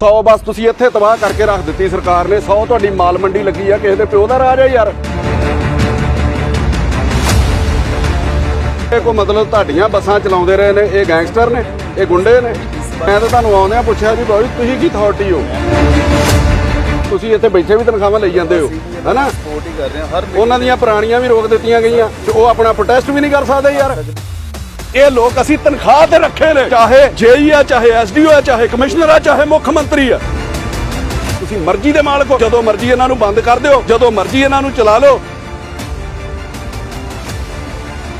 100 ਬਸ ਤੁਸੀਂ ਇੱਥੇ ਤਬਾਹ ਕਰਕੇ ਰੱਖ ਦਿੱਤੀ ਸਰਕਾਰ ਨੇ। 100 ਤੁਹਾਡੀ ਮਾਲ ਮੰਡੀ ਲੱਗੀ ਆ ਕਿਸੇ ਦੇ ਪਿਓ ਦਾ ਰਾਜ ਆ ਯਾਰ। ਇਹ ਕੋ ਮਤਲਬ ਤੁਹਾਡੀਆਂ ਬੱਸਾਂ ਚਲਾਉਂਦੇ ਰਹੇ ਨੇ ਇਹ ਗੈਂਗਸਟਰ ਨੇ ਇਹ ਗੁੰਡੇ ਨੇ। ਮੈਂ ਤਾਂ ਤੁਹਾਨੂੰ ਆਉਂਦਿਆਂ ਪੁੱਛਿਆ ਵੀ ਬਾਬੂ ਤੁਸੀਂ ਕੀ ਅਥਾਰਟੀ ਹੋ? ਤੁਸੀਂ ਇੱਥੇ ਬੈਠੇ ਵੀ ਤਨਖਾਹਾਂ ਲਈ ਜਾਂਦੇ ਹੋ ਹੈਨਾ? ਸਪੋਰਟ ਹੀ ਕਰ ਰਹੇ ਹਾਂ ਹਰ ਉਹਨਾਂ ਦੀਆਂ ਪੁਰਾਣੀਆਂ ਵੀ ਰੋਕ ਦਿੱਤੀਆਂ ਗਈਆਂ ਤੇ ਉਹ ਆਪਣਾ ਪ੍ਰੋਟੈਸਟ ਵੀ ਨਹੀਂ ਕਰ ਸਕਦੇ ਯਾਰ। ਇਹ ਲੋਕ ਅਸੀਂ ਤਨਖਾਹ ਤੇ ਰੱਖੇ ਨੇ ਚਾਹੇ ਜੇਈ ਆ ਚਾਹੇ ਐਸਡੀਓ ਆ ਚਾਹੇ ਕਮਿਸ਼ਨਰ ਆ ਚਾਹੇ ਮੁੱਖ ਮੰਤਰੀ ਆ। ਤੁਸੀਂ ਮਰਜ਼ੀ ਦੇ ਮਾਲਕ ਹੋ ਜਦੋਂ ਮਰਜ਼ੀ ਇਹਨਾਂ ਨੂੰ ਬੰਦ ਕਰ ਦਿਓ ਜਦੋਂ ਮਰਜ਼ੀ ਇਹਨਾਂ ਨੂੰ ਚਲਾ ਲਓ।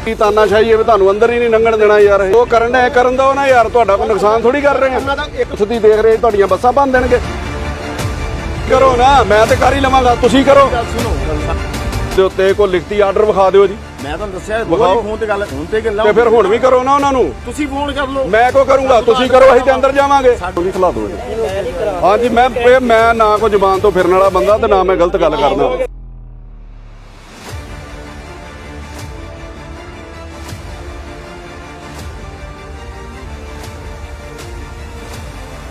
ਕੀ ਤਾਨਾਸ਼ਾਹੀ ਹੈ ਵੀ ਤੁਹਾਨੂੰ ਅੰਦਰ ਹੀ ਨਹੀਂ ਲੰਘਣ ਦੇਣਾ ਯਾਰ ਇਹ। ਉਹ ਕਰਨ ਦਾ ਕਰਨ ਦਾ ਨਾ ਯਾਰ ਤੁਹਾਡਾ ਕੋਈ ਨੁਕਸਾਨ ਥੋੜੀ ਕਰ ਰਹੇ ਆ। ਇੱਕ ਸਦੀ ਦੇਖ ਰਹੇ ਤੁਹਾਡੀਆਂ ਬੱਸਾਂ ਬੰਦ ਦੇਣਗੇ। ਕਰੋ ਨਾ ਮੈਂ ਤੇ ਕਰ ਹੀ ਲਵਾਂਗਾ ਤੁਸੀਂ ਕਰੋ। ਦੇ ਉੱਤੇ ਕੋਈ ਲਿਖਤੀ ਆਰਡਰ ਵਿਖਾ ਦਿਓ ਜੀ। ਮੈਂ ਤੁਹਾਨੂੰ ਦੱਸਿਆ ਵਿਖਾਓ। ਫੋਨ ਤੇ ਗੱਲ ਫੋਨ ਤੇ ਗੱਲਾਂ ਤੇ ਫਿਰ ਹੁਣ ਵੀ ਕਰੋ ਨਾ ਉਹਨਾਂ ਨੂੰ। ਤੁਸੀਂ ਫੋਨ ਕਰ ਲਓ। ਮੈਂ ਕੋ ਕਰੂੰਗਾ? ਤੁਸੀਂ ਕਰੋ ਅਸੀਂ ਤੇ ਅੰਦਰ ਜਾਵਾਂਗੇ। ਤੁਸੀਂ ਖਿਲਾ ਦਿਓ ਜੀ ਹਾਂਜੀ ਮੈਂ ਇਹ ਮੈਂ ਨਾ ਕੋ ਜ਼ੁਬਾਨ ਤੋਂ ਫਿਰਨ ਵਾਲਾ ਬੰਦਾ ਤੇ ਨਾ ਮੈਂ ਗਲਤ ਗੱਲ ਕਰਦਾ।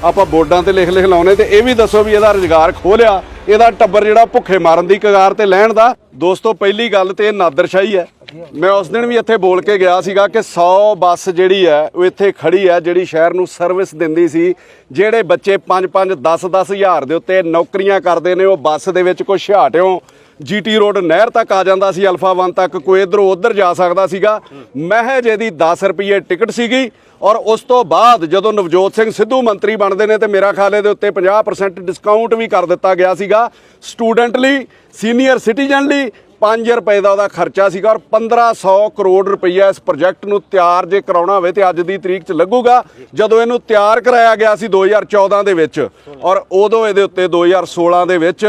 ਆਪਾਂ ਬੋਰਡਾਂ ਤੇ ਲਿਖ ਲਿਖ ਲਾਉਨੇ ਤੇ ਇਹ ਵੀ ਦੱਸੋ ਵੀ ਇਹਦਾ ਰੁਜ਼ਗਾਰ ਖੋਲਿਆ ਇਹਦਾ ਟੱਬਰ ਜਿਹੜਾ ਭੁੱਖੇ ਮਾਰਨ ਦੀ ਕਗਾਰ ਤੇ ਲੈਣ ਦਾ। ਦੋਸਤੋ ਪਹਿਲੀ ਗੱਲ ਤੇ ਇਹ ਨਾਦਰਸ਼ਾਹੀ ਹੈ। ਮੈਂ ਉਸ ਦਿਨ ਵੀ ਇੱਥੇ ਬੋਲ ਕੇ ਗਿਆ ਸੀਗਾ ਕਿ 100 ਬੱਸ ਜਿਹੜੀ ਹੈ, ਉਹ ਇੱਥੇ ਖੜੀ ਹੈ, ਜਿਹੜੀ ਸ਼ਹਿਰ ਨੂੰ ਸਰਵਿਸ ਦਿੰਦੀ ਸੀ, ਜਿਹੜੇ ਬੱਚੇ 5-5 10-10 ਹਜ਼ਾਰ ਦੇ ਉੱਤੇ ਨੌਕਰੀਆਂ ਕਰਦੇ ਨੇ, ਉਹ ਬੱਸ ਦੇ ਵਿੱਚ ਕੋਈ ਛਾਟਿਓ ਜੀਟੀ ਰੋਡ ਨਹਿਰ ਤੱਕ ਆ ਜਾਂਦਾ ਸੀ ਅਲਫਾ 1 ਤੱਕ, ਕੋਈ ਇਧਰੋਂ ਉਧਰ ਜਾ ਸਕਦਾ ਸੀਗਾ। ਮਹਿਜ ਇਹਦੀ 10 ਰੁਪਏ ਟਿਕਟ ਸੀਗੀ ਔਰ ਉਸ ਤੋਂ ਬਾਅਦ ਜਦੋਂ ਨਵਜੋਤ ਸਿੰਘ ਸਿੱਧੂ ਮੰਤਰੀ ਬਣਦੇ ਨੇ ਤੇ ਮੇਰਾ ਖਿਆਲ ਇਹਦੇ ਉੱਤੇ 50% ਡਿਸਕਾਊਂਟ ਵੀ ਕਰ ਦਿੱਤਾ ਗਿਆ ਸੀਗਾ। ਸਟੂਡੈਂਟ ਲਈ ਸੀਨੀਅਰ ਸਿਟੀਜ਼ਨ ਲਈ 5 ਰੁਪਏ ਦਾ ਉਹਦਾ ਖਰਚਾ ਸੀਗਾ ਔਰ 1500 ਕਰੋੜ ਰੁਪਈਆ ਇਸ ਪ੍ਰੋਜੈਕਟ ਨੂੰ ਤਿਆਰ ਜੇ ਕਰਾਉਣਾ ਹੋਵੇ ਤੇ ਅੱਜ ਦੀ ਤਰੀਕ 'ਚ ਲੱਗੂਗਾ, ਜਦੋਂ ਇਹਨੂੰ ਤਿਆਰ ਕਰਾਇਆ ਗਿਆ ਸੀ 2014 ਦੇ ਵਿੱਚ ਔਰ ਉਦੋਂ ਇਹਦੇ ਉੱਤੇ 2016 ਦੇ ਵਿੱਚ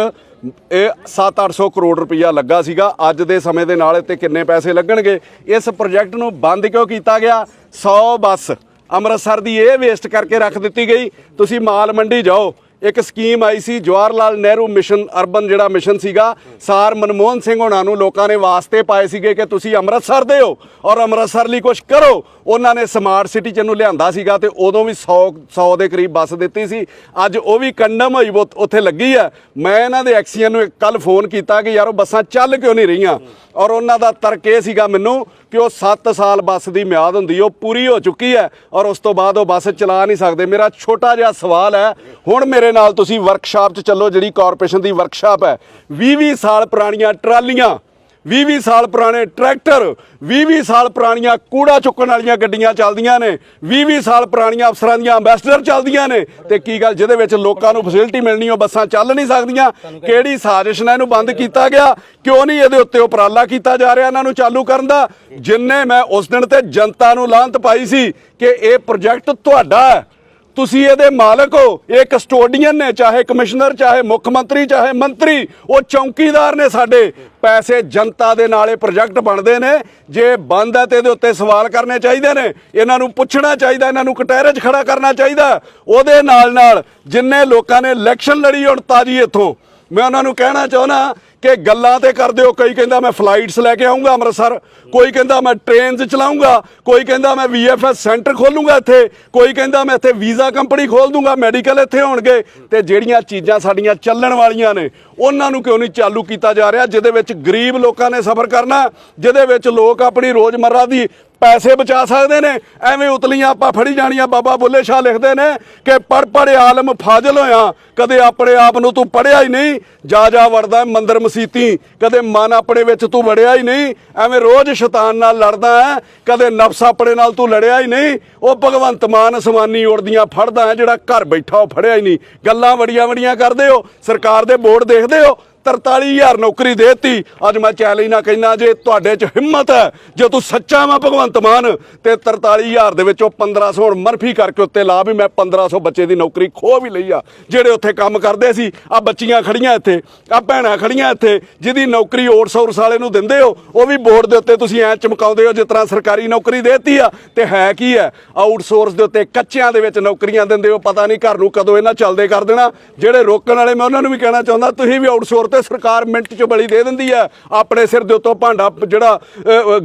ਇਹ 7-800 ਕਰੋੜ ਰੁਪਈਆ ਲੱਗਾ ਸੀਗਾ। ਅੱਜ ਦੇ ਸਮੇਂ ਦੇ ਨਾਲ ਤੇ ਕਿੰਨੇ ਪੈਸੇ ਲੱਗਣਗੇ? ਇਸ ਪ੍ਰੋਜੈਕਟ ਨੂੰ ਬੰਦ ਕਿਉਂ ਕੀਤਾ ਗਿਆ? 100 ਬੱਸ ਅੰਮ੍ਰਿਤਸਰ ਦੀ ਇਹ ਵੇਸਟ ਕਰਕੇ ਰੱਖ ਦਿੱਤੀ ਗਈ। ਤੁਸੀਂ ਮਾਲ ਮੰਡੀ ਜਾਓ। ਇੱਕ ਸਕੀਮ ਆਈ ਸੀ ਜਵਾਹਰ ਲਾਲ ਨਹਿਰੂ ਮਿਸ਼ਨ, ਅਰਬਨ ਜਿਹੜਾ ਮਿਸ਼ਨ ਸੀਗਾ, ਸਾਰ ਮਨਮੋਹਨ ਸਿੰਘ ਹੋਣਾ ਨੂੰ ਲੋਕਾਂ ਨੇ ਵਾਸਤੇ ਪਾਏ ਸੀਗੇ ਕਿ ਤੁਸੀਂ ਅੰਮ੍ਰਿਤਸਰ ਦੇ ਹੋ ਔਰ ਅੰਮ੍ਰਿਤਸਰ ਲਈ ਕੁਝ ਕਰੋ। ਉਹਨਾਂ ਨੇ ਸਮਾਰਟ ਸਿਟੀ ਚ ਇਹਨੂੰ ਲਿਆਂਦਾ ਸੀਗਾ ਤੇ ਉਦੋਂ ਵੀ 100 100 ਦੇ ਕਰੀਬ ਬੱਸ ਦਿੱਤੀ ਸੀ। ਅੱਜ ਉਹ ਵੀ ਕੰਡਮ ਹੋਈ ਉਹ ਉੱਥੇ ਲੱਗੀ ਆ। ਮੈਂ ਇਹਨਾਂ ਦੇ ਐਕਸੀਅਨ ਨੂੰ ਕੱਲ ਫੋਨ ਕੀਤਾ ਕਿ ਯਾਰ ਉਹ ਬੱਸਾਂ ਚੱਲ ਕਿਉਂ ਨਹੀਂ ਰਹੀਆਂ? ਔਰ ਉਹਨਾਂ ਦਾ ਤਰਕ ਇਹ ਸੀਗਾ ਮੈਨੂੰ ਕਿ ਉਹ 7 ਸਾਲ ਬੱਸ ਦੀ ਮਿਆਦ ਹੁੰਦੀ, ਉਹ ਪੂਰੀ ਹੋ ਚੁੱਕੀ ਹੈ ਔਰ ਉਸ ਤੋਂ ਬਾਅਦ ਉਹ ਬੱਸ ਚਲਾ ਨਹੀਂ ਸਕਦੇ। ਮੇਰਾ ਛੋਟਾ ਜਿਹਾ ਸਵਾਲ ਹੈ, ਹੁਣ ਮੇਰੇ ਨਾਲ ਤੁਸੀਂ ਵਰਕਸ਼ਾਪ 'ਚ ਚੱਲੋ, ਜਿਹੜੀ ਕਾਰਪੋਰੇਸ਼ਨ ਦੀ ਵਰਕਸ਼ਾਪ ਹੈ 20-20 ਸਾਲ ਪੁਰਾਣੀਆਂ ਟਰਾਲੀਆਂ 20-20 ਸਾਲ ਪੁਰਾਣੇ ਟਰੈਕਟਰ 20-20 ਸਾਲ ਪੁਰਾਣੀਆਂ ਕੂੜਾ ਚੁੱਕਣ ਵਾਲੀਆਂ ਗੱਡੀਆਂ ਚੱਲਦੀਆਂ ਨੇ 20-20 ਸਾਲ ਪੁਰਾਣੀਆਂ ਅਫਸਰਾਂ ਦੀਆਂ ਐਂਬੈਸਡਰ ਚੱਲਦੀਆਂ ਨੇ। ਤੇ ਕੀ ਗੱਲ, ਜਿਹਦੇ ਵਿੱਚ ਲੋਕਾਂ ਨੂੰ ਫੈਸਿਲਿਟੀ ਮਿਲਣੀ, ਉਹ ਬੱਸਾਂ ਚੱਲ ਨਹੀਂ ਸਕਦੀਆਂ। ਕਿਹੜੀ ਸਾਜ਼ਿਸ਼ ਨਾਲ ਇਹਨੂੰ ਬੰਦ ਕੀਤਾ ਗਿਆ? ਕਿਉਂ ਨਹੀਂ ਇਹਦੇ ਉੱਤੇ ਉਪਰਾਲਾ ਕੀਤਾ ਜਾ ਰਿਹਾ ਇਹਨਾਂ ਨੂੰ ਚਾਲੂ ਕਰਨ ਦਾ? ਜਿੰਨੇ ਮੈਂ ਉਸ ਦਿਨ ਤੇ ਜਨਤਾ ਨੂੰ ਲਾਂਤ ਪਾਈ ਸੀ ਕਿ ਇਹ ਪ੍ਰੋਜੈਕਟ ਤੁਹਾਡਾ ਹੈ। ਤੁਸੀਂ ਇਹਦੇ ਮਾਲਕ ਹੋ। ਇਹ ਕਸਟੋਡੀਅਨ ਨੇ, ਚਾਹੇ ਕਮਿਸ਼ਨਰ, ਚਾਹੇ ਮੁੱਖ ਮੰਤਰੀ, ਚਾਹੇ ਮੰਤਰੀ, ਉਹ ਚੌਕੀਦਾਰ ਨੇ ਸਾਡੇ। ਪੈਸੇ ਜਨਤਾ ਦੇ ਨਾਲ ਇਹ ਪ੍ਰੋਜੈਕਟ ਬਣਦੇ ਨੇ। ਜੇ ਬੰਦ ਹੈ ਤੇ ਇਹਦੇ ਉੱਤੇ ਸਵਾਲ ਕਰਨੇ ਚਾਹੀਦੇ ਨੇ। ਇਹਨਾਂ ਨੂੰ ਪੁੱਛਣਾ ਚਾਹੀਦਾ, ਇਹਨਾਂ ਨੂੰ ਕਟਹਿਰੇ 'ਚ ਖੜਾ ਕਰਨਾ ਚਾਹੀਦਾ। ਉਹਦੇ ਨਾਲ ਨਾਲ ਜਿੰਨੇ ਲੋਕਾਂ ਨੇ ਇਲੈਕਸ਼ਨ ਲੜੀ ਹੁਣ ਤਾਜੀ ਇੱਥੋਂ। ਮੈਂ ਉਹਨਾਂ ਨੂੰ ਕਹਿਣਾ ਚਾਹੁੰਦਾ ਕਿ ਗੱਲਾਂ ਤੇ ਕਰਦੇ ਹੋ। ਕਈ ਕਹਿੰਦਾ ਮੈਂ ਫਲਾਈਟਸ ਲੈ ਕੇ ਆਉਂਗਾ ਅੰਮ੍ਰਿਤਸਰ, ਕੋਈ ਕਹਿੰਦਾ ਮੈਂ ਟ੍ਰੇਨਸ ਚਲਾਉਂਗਾ ਕੋਈ ਕਹਿੰਦਾ ਮੈਂ ਵੀਐਫਐਸ ਸੈਂਟਰ ਖੋਲੂੰਗਾ ਇੱਥੇ, ਕੋਈ ਕਹਿੰਦਾ ਮੈਂ ਇੱਥੇ ਵੀਜ਼ਾ ਕੰਪਨੀ ਖੋਲ ਦੂੰਗਾ ਮੈਡੀਕਲ ਇੱਥੇ ਹੋਣਗੇ। ਤੇ ਜਿਹੜੀਆਂ ਚੀਜ਼ਾਂ ਸਾਡੀਆਂ ਚੱਲਣ ਵਾਲੀਆਂ ਨੇ, ਉਹਨਾਂ ਨੂੰ ਕਿਉਂ ਨਹੀਂ ਚਾਲੂ ਕੀਤਾ ਜਾ ਰਿਹਾ, ਜਿਹਦੇ ਵਿੱਚ ਗਰੀਬ ਲੋਕਾਂ ਨੇ ਸਫਰ ਕਰਨਾ, ਜਿਹਦੇ ਵਿੱਚ ਲੋਕ ਆਪਣੀ ਰੋਜ਼ਮਰਰਾ ਦੀ ਪੈਸੇ ਬਚਾ ਸਕਦੇ ਨੇ। ਐਵੇਂ ਉਤਲੀਆਂ ਆਪਾਂ ਫੜੀ ਜਾਣੀਆਂ। ਬਾਬਾ ਬੁੱਲੇ ਸ਼ਾਹ ਲਿਖਦੇ ਨੇ ਕਿ ਪੜ ਪੜ ਆਲਮ ਫਾਜ਼ਲ ਹੋਇਆ। ਕਦੇ ਆਪਣੇ ਆਪ ਨੂੰ ਤੂੰ ਪੜਿਆ ਹੀ ਨਹੀਂ। ਜਾ ਜਾ ਵੜਦਾ ਮੰਦਰ ਮਸੀਤੀ। ਕਦੇ ਮਨ ਆਪਣੇ ਵਿੱਚ ਤੂੰ ਵੜਿਆ ਹੀ ਨਹੀਂ। ਐਵੇਂ ਰੋਜ਼ ਸ਼ੈਤਾਨ ਨਾਲ ਲੜਦਾ ਹੈ। ਕਦੇ ਨਫਸ ਆਪਣੇ ਨਾਲ ਤੂੰ ਲੜਿਆ ਹੀ ਨਹੀਂ। ਉਹ ਭਗਵੰਤ ਮਾਨ ਅਸਮਾਨੀ ਉੜਦੀਆਂ ਫੜਦਾ ਹੈ। ਜਿਹੜਾ ਘਰ ਬੈਠਾ ਉਹ ਫੜਿਆ ਹੀ ਨਹੀਂ। ਗੱਲਾਂ ਵੜੀਆਂ ਵੜੀਆਂ ਕਰਦੇ ਹੋ। ਸਰਕਾਰ ਦੇ ਬੋਰਡ ਦੇਖਦੇ ਹੋ। 43000 ਨੌਕਰੀ ਦੇਤੀ। ਅੱਜ ਮੈਂ ਚੈਲੰਜ ਨਾ ਕਹਿੰਦਾ ਜੇ ਤੁਹਾਡੇ 'ਚ ਹਿੰਮਤ ਹੈ, ਜੇ ਤੂੰ ਸੱਚਾ ਮੈਂ ਭਗਵੰਤ ਮਾਨ, ਤੇ 43000 ਦੇ ਵਿੱਚੋਂ 1500 ਹੁਣ ਮਰਫੀ ਕਰਕੇ ਉੱਤੇ ਲਾ ਵੀ ਮੈਂ 1500 ਬੱਚੇ ਦੀ ਨੌਕਰੀ ਖੋਹ ਵੀ ਲਈ ਆ। ਜਿਹੜੇ ਉੱਥੇ ਕੰਮ ਕਰਦੇ ਸੀ ਆ ਬੱਚੀਆਂ ਖੜੀਆਂ ਇੱਥੇ ਆ ਭੈਣਾਂ ਖੜੀਆਂ ਇੱਥੇ, ਜਿਹਦੀ ਨੌਕਰੀ ਆਊਟਸੋਰਸ ਵਾਲੇ ਨੂੰ ਦਿੰਦੇ ਹੋ, ਉਹ ਵੀ ਬੋਰਡ ਦੇ ਉੱਤੇ ਤੁਸੀਂ ਐ ਚਮਕਾਉਂਦੇ ਹੋ ਜਿਸ ਤਰ੍ਹਾਂ ਸਰਕਾਰੀ ਨੌਕਰੀ ਦੇਤੀ ਆ। ਤੇ ਹੈ ਕੀ ਹੈ ਆਊਟਸੋਰਸ ਦੇ ਉੱਤੇ ਕੱਚਿਆਂ ਦੇ ਵਿੱਚ ਨੌਕਰੀਆਂ ਦਿੰਦੇ ਹੋ, ਪਤਾ ਨਹੀਂ ਘਰ ਨੂੰ ਕਦੋਂ ਇਹਨਾਂ ਚੱਲਦੇ ਕਰ ਦੇਣਾ। ਜਿਹੜੇ ਰੋਕਣ ਵਾਲੇ, ਮੈਂ ਉਹਨਾਂ ਨੂੰ ਵੀ ਕਹਿਣਾ ਚਾਹੁੰਦਾ, ਤੁਸੀਂ ਵੀ ਆਊਟਸੋਰਸ ਤੇ ਉੱਤੇ ਸਰਕਾਰ ਮਿੰਟ 'ਚ ਬਲੀ ਦੇ ਦਿੰਦੀ ਹੈ ਆਪਣੇ ਸਿਰ ਦੇ ਉੱਤੋਂ ਭਾਂਡਾ, ਜਿਹੜਾ